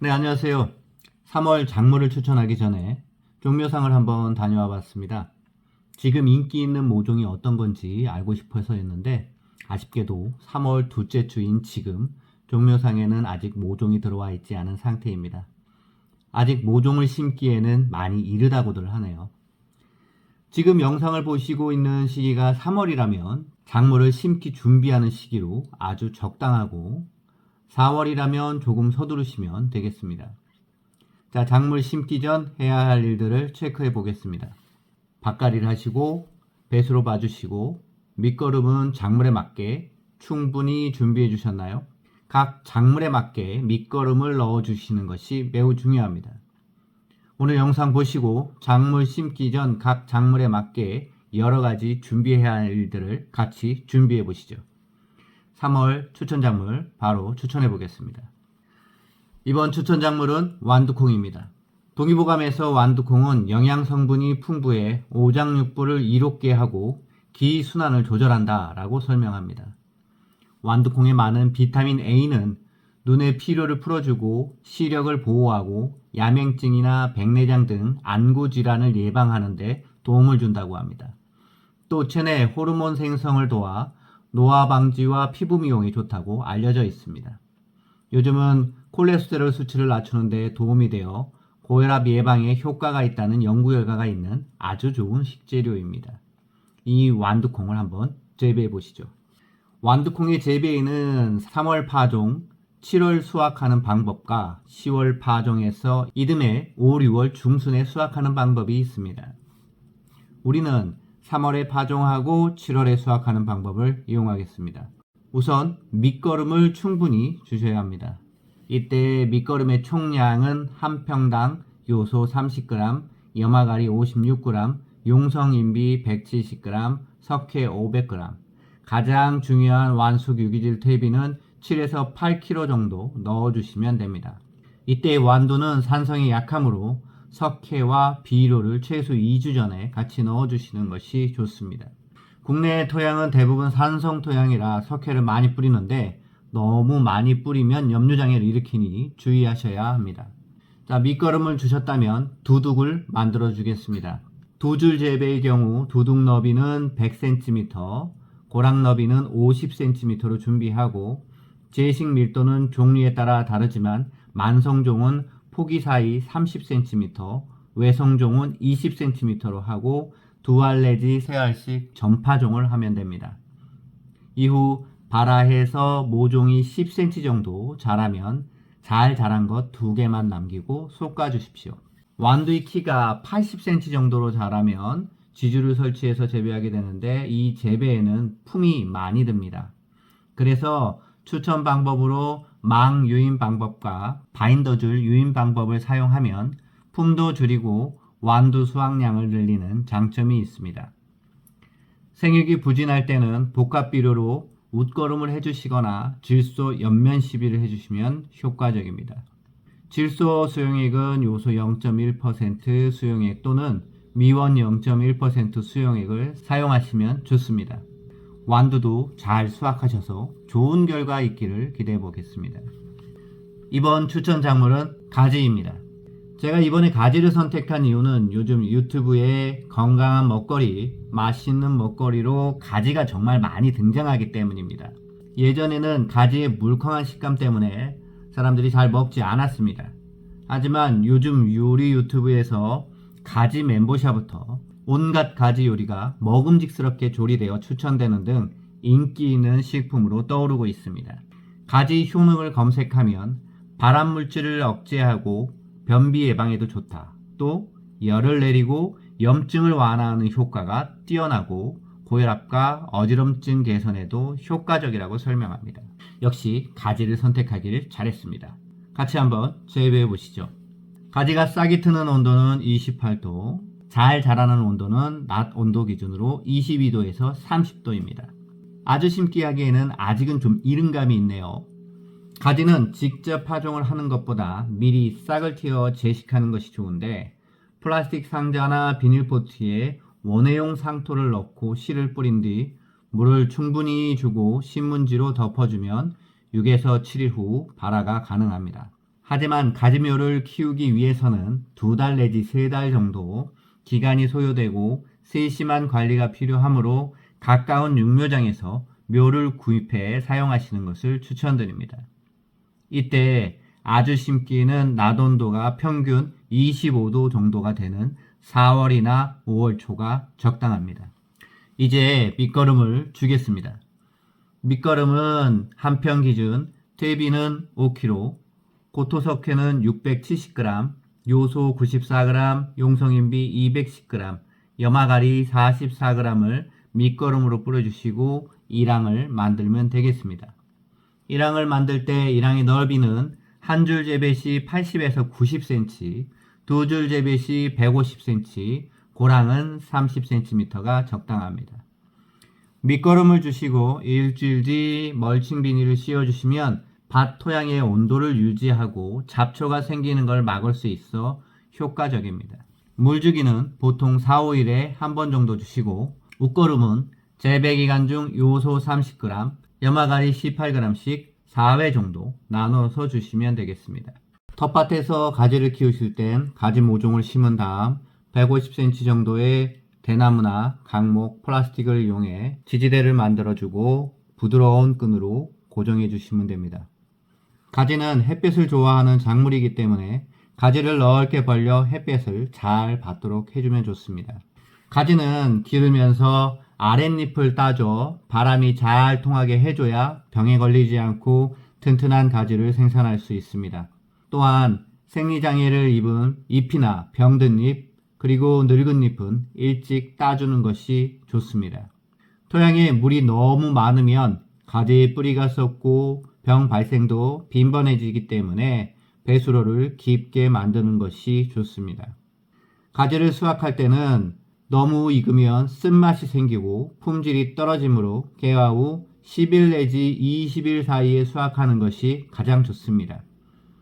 네, 안녕하세요. 3월 작물을 추천하기 전에 종묘상을 한번 다녀와 봤습니다. 지금 인기 있는 모종이 어떤 건지 알고 싶어서였는데 아쉽게도 3월 둘째 주인 지금 종묘상에는 아직 모종이 들어와 있지 않은 상태입니다. 아직 모종을 심기에는 많이 이르다고들 하네요. 지금 영상을 보시고 있는 시기가 3월이라면 작물을 심기 준비하는 시기로 아주 적당하고 4월이라면 조금 서두르시면 되겠습니다. 자, 작물 심기 전 해야 할 일들을 체크해 보겠습니다. 밭갈이를 하시고 배수로 봐주시고 밑거름은 작물에 맞게 충분히 준비해 주셨나요? 각 작물에 맞게 밑거름을 넣어 주시는 것이 매우 중요합니다. 오늘 영상 보시고 작물 심기 전 각 작물에 맞게 여러 가지 준비해야 할 일들을 같이 준비해 보시죠. 3월 추천 작물 바로 추천해 보겠습니다. 이번 추천 작물은 완두콩입니다. 동의보감에서 완두콩은 영양 성분이 풍부해 오장육부를 이롭게 하고 기 순환을 조절한다 라고 설명합니다. 완두콩에 많은 비타민 A는 눈의 피로를 풀어주고 시력을 보호하고 야맹증이나 백내장 등 안구 질환을 예방하는 데 도움을 준다고 합니다. 또 체내 호르몬 생성을 도와 노화 방지와 피부 미용에 좋다고 알려져 있습니다. 요즘은 콜레스테롤 수치를 낮추는 데 도움이 되어 고혈압 예방에 효과가 있다는 연구 결과가 있는 아주 좋은 식재료입니다. 이 완두콩을 한번 재배해 보시죠. 완두콩의 재배에는 3월 파종, 7월 수확하는 방법과 10월 파종에서 이듬해 5, 6월 중순에 수확하는 방법이 있습니다. 우리는 3월에 파종하고 7월에 수확하는 방법을 이용하겠습니다. 우선 밑거름을 충분히 주셔야 합니다. 이때 밑거름의 총량은 한 평당 요소 30g, 염화가리 56g, 용성인비 170g, 석회 500g. 가장 중요한 완숙 유기질 퇴비는 7에서 8kg 정도 넣어주시면 됩니다. 이때 완두는 산성이 약하므로 석회와 비료를 최소 2주 전에 같이 넣어주시는 것이 좋습니다. 국내 토양은 대부분 산성 토양이라 석회를 많이 뿌리는데 너무 많이 뿌리면 염류장애를 일으키니 주의하셔야 합니다. 자, 밑거름을 주셨다면 두둑을 만들어 주겠습니다. 두 줄 재배의 경우 두둑 너비는 100cm, 고랑 너비는 50cm로 준비하고 제식 밀도는 종류에 따라 다르지만 만성종은 포기 사이 30cm, 외성종은 20cm로 하고 두 알 내지 세 알씩 전파종을 하면 됩니다. 이후 발아해서 모종이 10cm 정도 자라면 잘 자란 것 두 개만 남기고 솎아 주십시오. 완두의 키가 80cm 정도로 자라면 지주를 설치해서 재배하게 되는데 이 재배에는 품이 많이 듭니다. 그래서 추천 방법으로 망 유인 방법과 바인더 줄 유인 방법을 사용하면 품도 줄이고 완두 수확량을 늘리는 장점이 있습니다. 생육이 부진할 때는 복합 비료로 웃거름을 해주시거나 질소 옆면 시비를 해주시면 효과적입니다. 질소 수용액은 요소 0.1% 수용액 또는 미원 0.1% 수용액을 사용하시면 좋습니다. 완두도 잘 수확하셔서 좋은 결과 있기를 기대해 보겠습니다. 이번 추천 작물은 가지입니다. 제가 이번에 가지를 선택한 이유는 요즘 유튜브에 건강한 먹거리, 맛있는 먹거리로 가지가 정말 많이 등장하기 때문입니다. 예전에는 가지의 물컹한 식감 때문에 사람들이 잘 먹지 않았습니다. 하지만 요즘 요리 유튜브에서 가지 멘보샤부터 온갖 가지 요리가 먹음직스럽게 조리되어 추천되는 등 인기 있는 식품으로 떠오르고 있습니다. 가지 효능을 검색하면 발암 물질을 억제하고 변비 예방에도 좋다. 또 열을 내리고 염증을 완화하는 효과가 뛰어나고 고혈압과 어지럼증 개선에도 효과적이라고 설명합니다. 역시 가지를 선택하기를 잘했습니다. 같이 한번 재배해 보시죠. 가지가 싹이 트는 온도는 28도, 잘 자라는 온도는 낮 온도 기준으로 22도에서 30도입니다. 아주 심기 하기에는 아직은 좀 이른 감이 있네요. 가지는 직접 파종을 하는 것보다 미리 싹을 틔워 재식하는 것이 좋은데 플라스틱 상자나 비닐포트에 원해용 상토를 넣고 씨를 뿌린 뒤 물을 충분히 주고 신문지로 덮어주면 6에서 7일 후 발화가 가능합니다. 하지만 가지묘를 키우기 위해서는 두 달 내지 세 달 정도 기간이 소요되고 세심한 관리가 필요하므로 가까운 육묘장에서 묘를 구입해 사용하시는 것을 추천드립니다. 이때 아주 심기는 낮온도가 평균 25도 정도가 되는 4월이나 5월 초가 적당합니다. 이제 밑거름을 주겠습니다. 밑거름은 한평 기준 퇴비는 5kg, 고토석회는 670g, 요소 94g, 용성인비 210g, 염화가리 44g을 밑거름으로 뿌려주시고 이랑을 만들면 되겠습니다. 이랑을 만들 때 이랑의 넓이는 한 줄 재배 시 80에서 90cm, 두 줄 재배 시 150cm, 고랑은 30cm가 적당합니다. 밑거름을 주시고 일주일 뒤 멀칭 비닐을 씌워주시면 밭 토양의 온도를 유지하고 잡초가 생기는 걸 막을 수 있어 효과적입니다. 물주기는 보통 4, 5일에 한 번 정도 주시고 웃거름은 재배 기간 중 요소 30g, 염화가리 18g씩 4회 정도 나눠서 주시면 되겠습니다. 텃밭에서 가지를 키우실 땐 가지 모종을 심은 다음 150cm 정도의 대나무나 강목, 플라스틱을 이용해 지지대를 만들어주고 부드러운 끈으로 고정해 주시면 됩니다. 가지는 햇빛을 좋아하는 작물이기 때문에 가지를 넓게 벌려 햇빛을 잘 받도록 해주면 좋습니다. 가지는 기르면서 아랫잎을 따줘 바람이 잘 통하게 해줘야 병에 걸리지 않고 튼튼한 가지를 생산할 수 있습니다. 또한 생리장애를 입은 잎이나 병든 잎, 그리고 늙은 잎은 일찍 따주는 것이 좋습니다. 토양에 물이 너무 많으면 가지의 뿌리가 썩고 병 발생도 빈번해지기 때문에 배수로를 깊게 만드는 것이 좋습니다. 가지를 수확할 때는 너무 익으면 쓴맛이 생기고 품질이 떨어지므로 개화 후 10일 내지 20일 사이에 수확하는 것이 가장 좋습니다.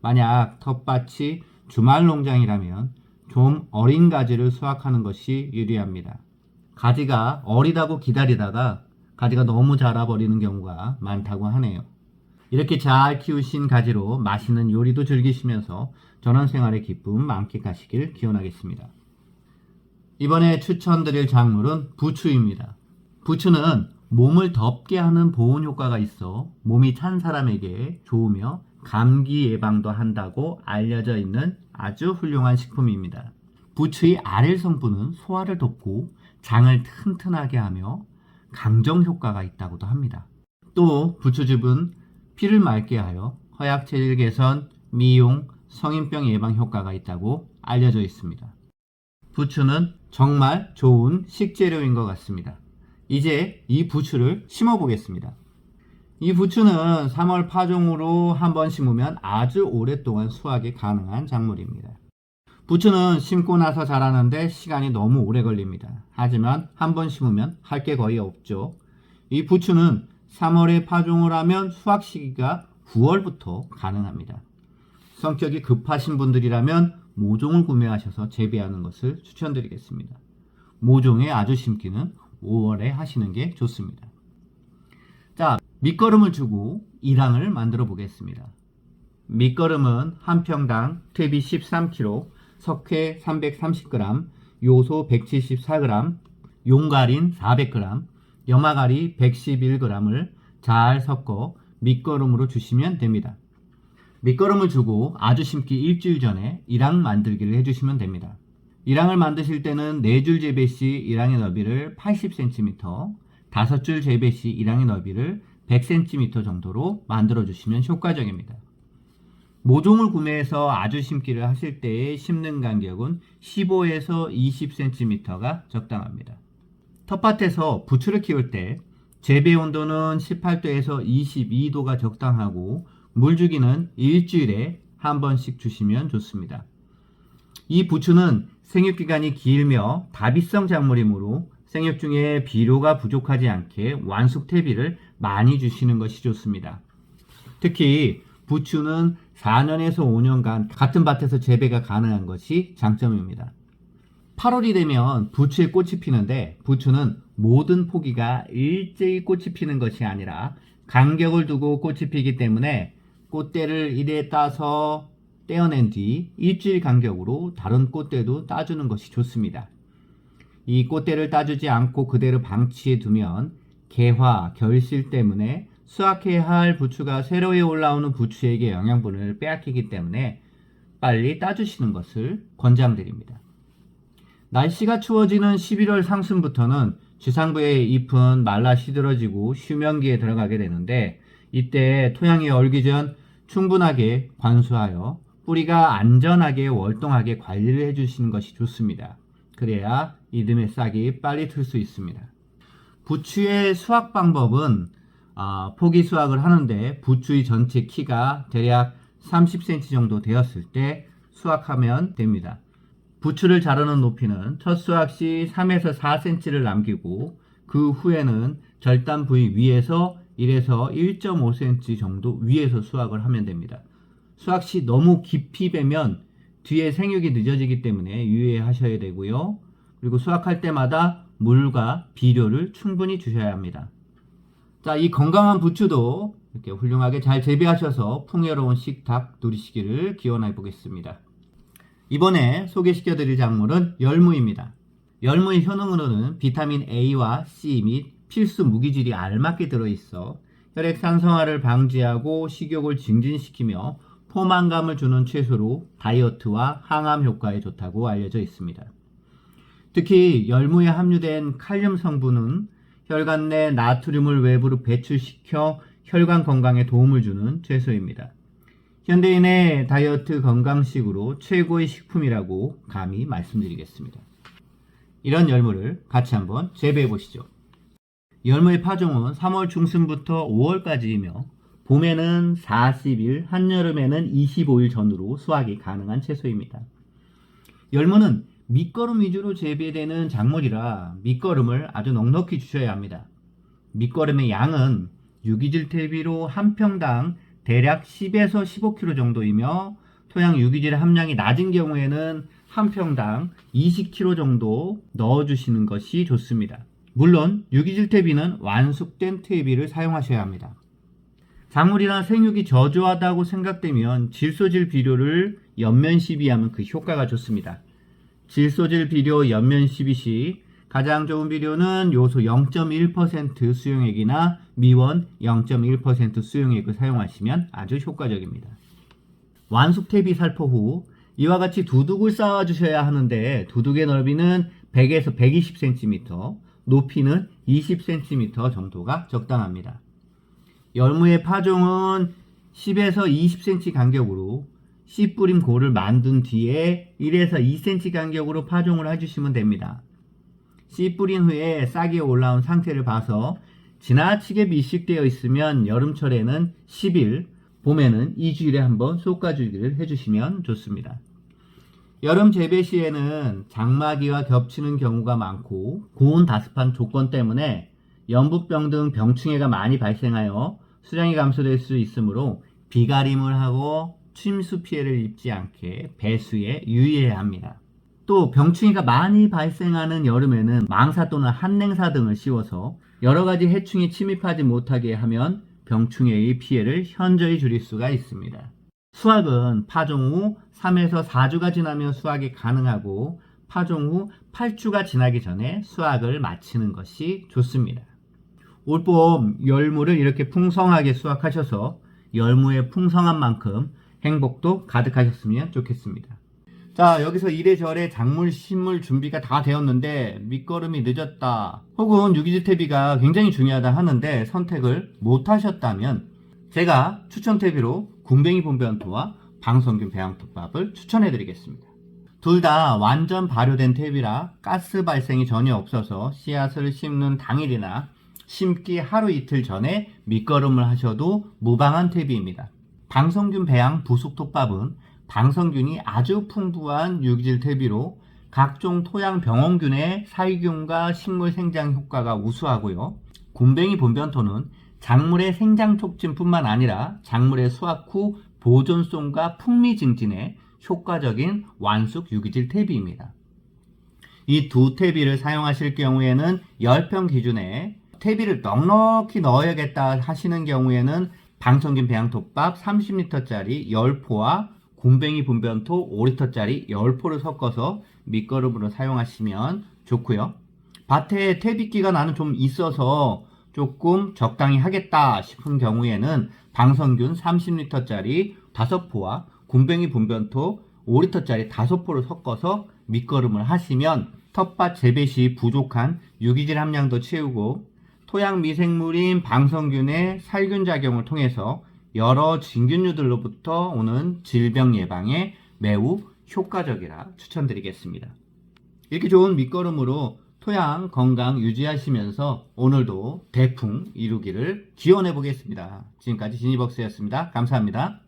만약 텃밭이 주말 농장이라면 좀 어린 가지를 수확하는 것이 유리합니다. 가지가 어리다고 기다리다가 가지가 너무 자라버리는 경우가 많다고 하네요. 이렇게 잘 키우신 가지로 맛있는 요리도 즐기시면서 전원생활의 기쁨 만끽하시길 기원하겠습니다. 이번에 추천드릴 작물은 부추입니다. 부추는 몸을 덥게 하는 보온 효과가 있어 몸이 찬 사람에게 좋으며 감기 예방도 한다고 알려져 있는 아주 훌륭한 식품입니다. 부추의 아릴 성분은 소화를 돕고 장을 튼튼하게 하며 강정 효과가 있다고도 합니다. 또 부추즙은 피를 맑게 하여 허약 체질 개선, 미용, 성인병 예방 효과가 있다고 알려져 있습니다. 부추는 정말 좋은 식재료인 것 같습니다. 이제 이 부추를 심어 보겠습니다. 이 부추는 3월 파종으로 한 번 심으면 아주 오랫동안 수확이 가능한 작물입니다. 부추는 심고 나서 자라는데 시간이 너무 오래 걸립니다. 하지만 한 번 심으면 할 게 거의 없죠. 이 부추는 3월에 파종을 하면 수확 시기가 9월부터 가능합니다. 성격이 급하신 분들이라면 모종을 구매하셔서 재배하는 것을 추천드리겠습니다. 모종의 아주 심기는 5월에 하시는 게 좋습니다. 자, 밑거름을 주고 이랑을 만들어 보겠습니다. 밑거름은 한 평당 퇴비 13kg, 석회 330g, 요소 174g, 용가린 400g, 염화가리 111g을 잘 섞어 밑거름으로 주시면 됩니다. 밑거름을 주고 아주 심기 일주일 전에 이랑 만들기를 해주시면 됩니다. 이랑을 만드실 때는 4줄 재배 시 이랑의 넓이를 80cm, 5줄 재배 시 이랑의 넓이를 100cm 정도로 만들어 주시면 효과적입니다. 모종을 구매해서 아주 심기를 하실 때의 심는 간격은 15에서 20cm가 적당합니다. 텃밭에서 부추를 키울 때 재배 온도는 18도에서 22도가 적당하고 물 주기는 일주일에 한 번씩 주시면 좋습니다. 이 부추는 생육 기간이 길며 다비성 작물이므로 생육 중에 비료가 부족하지 않게 완숙 퇴비를 많이 주시는 것이 좋습니다. 특히 부추는 4년에서 5년간 같은 밭에서 재배가 가능한 것이 장점입니다. 8월이 되면 부추에 꽃이 피는데 부추는 모든 포기가 일제히 꽃이 피는 것이 아니라 간격을 두고 꽃이 피기 때문에 꽃대를 이래 따서 떼어낸 뒤 일주일 간격으로 다른 꽃대도 따주는 것이 좋습니다. 이 꽃대를 따주지 않고 그대로 방치해 두면 개화, 결실 때문에 수확해야 할 부추가 새로이 올라오는 부추에게 영양분을 빼앗기기 때문에 빨리 따주시는 것을 권장드립니다. 날씨가 추워지는 11월 상순부터는 주상부의 잎은 말라 시들어지고 휴면기에 들어가게 되는데 이때 토양이 얼기 전 충분하게 관수하여 뿌리가 안전하게 월동하게 관리를 해주시는 것이 좋습니다. 그래야 이듬해 싹이 빨리 틀 수 있습니다. 부추의 수확 방법은 아, 포기 수확을 하는데 부추의 전체 키가 대략 30cm 정도 되었을 때 수확하면 됩니다. 부추를 자르는 높이는 첫 수확 시 3에서 4cm를 남기고 그 후에는 절단 부위 위에서 1에서 1.5cm 정도 위에서 수확을 하면 됩니다. 수확 시 너무 깊이 베면 뒤에 생육이 늦어지기 때문에 유의하셔야 되고요. 그리고 수확할 때마다 물과 비료를 충분히 주셔야 합니다. 자, 이 건강한 부추도 이렇게 훌륭하게 잘 재배하셔서 풍요로운 식탁 누리시기를 기원해 보겠습니다. 이번에 소개시켜 드릴 작물은 열무입니다. 열무의 효능으로는 비타민 A와 C 및 필수 무기질이 알맞게 들어있어 혈액 산성화를 방지하고 식욕을 증진시키며 포만감을 주는 채소로 다이어트와 항암 효과에 좋다고 알려져 있습니다. 특히 열무에 함유된 칼륨 성분은 혈관 내 나트륨을 외부로 배출시켜 혈관 건강에 도움을 주는 채소입니다. 현대인의 다이어트 건강식으로 최고의 식품이라고 감히 말씀드리겠습니다. 이런 열무를 같이 한번 재배해 보시죠. 열무의 파종은 3월 중순부터 5월까지이며 봄에는 40일, 한여름에는 25일 전후로 수확이 가능한 채소입니다. 열무는 밑거름 위주로 재배되는 작물이라 밑거름을 아주 넉넉히 주셔야 합니다. 밑거름의 양은 유기질 대비로 한 평당 대략 10에서 15kg 정도이며 토양 유기질 함량이 낮은 경우에는 한 평당 20kg 정도 넣어주시는 것이 좋습니다. 물론 유기질 퇴비는 완숙된 퇴비를 사용하셔야 합니다. 작물이나 생육이 저조하다고 생각되면 질소질 비료를 연면 시비하면 그 효과가 좋습니다. 질소질 비료 연면 시비 시 가장 좋은 비료는 요소 0.1% 수용액이나 미원 0.1% 수용액을 사용하시면 아주 효과적입니다. 완숙 퇴비 살포 후 이와 같이 두둑을 쌓아 주셔야 하는데 두둑의 넓이는 100에서 120cm, 높이는 20cm 정도가 적당합니다. 열무의 파종은 10에서 20cm 간격으로 씨 뿌림 고를 만든 뒤에 1에서 2cm 간격으로 파종을 해주시면 됩니다. 씨 뿌린 후에 싹이 올라온 상태를 봐서 지나치게 밀식되어 있으면 여름철에는 10일, 봄에는 2주일에 한번 솎아주기를 해주시면 좋습니다. 여름 재배 시에는 장마기와 겹치는 경우가 많고 고온 다습한 조건 때문에 연부병 등 병충해가 많이 발생하여 수량이 감소될 수 있으므로 비가림을 하고 침수 피해를 입지 않게 배수에 유의해야 합니다. 또 병충해가 많이 발생하는 여름에는 망사 또는 한냉사 등을 씌워서 여러 가지 해충이 침입하지 못하게 하면 병충해의 피해를 현저히 줄일 수가 있습니다. 수확은 파종 후 3에서 4주가 지나면 수확이 가능하고 파종 후 8주가 지나기 전에 수확을 마치는 것이 좋습니다. 올봄 열무를 이렇게 풍성하게 수확하셔서 열무의 풍성한 만큼 행복도 가득하셨으면 좋겠습니다. 자, 여기서 이래저래 작물 심을 준비가 다 되었는데 밑거름이 늦었다. 혹은 유기질 퇴비가 굉장히 중요하다 하는데 선택을 못 하셨다면 제가 추천 퇴비로 군뱅이 분변토와 방성균 배양토밥을 추천해 드리겠습니다. 둘 다 완전 발효된 퇴비라 가스 발생이 전혀 없어서 씨앗을 심는 당일이나 심기 하루 이틀 전에 밑거름을 하셔도 무방한 퇴비입니다. 방성균 배양 부숙톱밥은 방성균이 아주 풍부한 유기질 퇴비로 각종 토양 병원균의 살균과 식물 생장 효과가 우수하고요. 곰뱅이 본변토는 작물의 생장 촉진뿐만 아니라 작물의 수확 후 보존성과 풍미 증진에 효과적인 완숙 유기질 퇴비입니다. 이 두 퇴비를 사용하실 경우에는 10평 기준에 퇴비를 넉넉히 넣어야겠다 하시는 경우에는 방청균 배양톱밥 30리터짜리 10포와 곰뱅이 분변토 5리터짜리 10포를 섞어서 밑거름으로 사용하시면 좋고요. 밭에 퇴비기가 나는 좀 있어서 조금 적당히 하겠다 싶은 경우에는 방성균 30리터짜리 5포와 곰뱅이 분변토 5리터짜리 5포를 섞어서 밑거름을 하시면 텃밭 재배 시 부족한 유기질 함량도 채우고 토양 미생물인 방성균의 살균 작용을 통해서 여러 진균류들로부터 오는 질병 예방에 매우 효과적이라 추천드리겠습니다. 이렇게 좋은 밑거름으로 토양 건강 유지하시면서 오늘도 대풍 이루기를 기원해 보겠습니다. 지금까지 지니벅스였습니다. 감사합니다.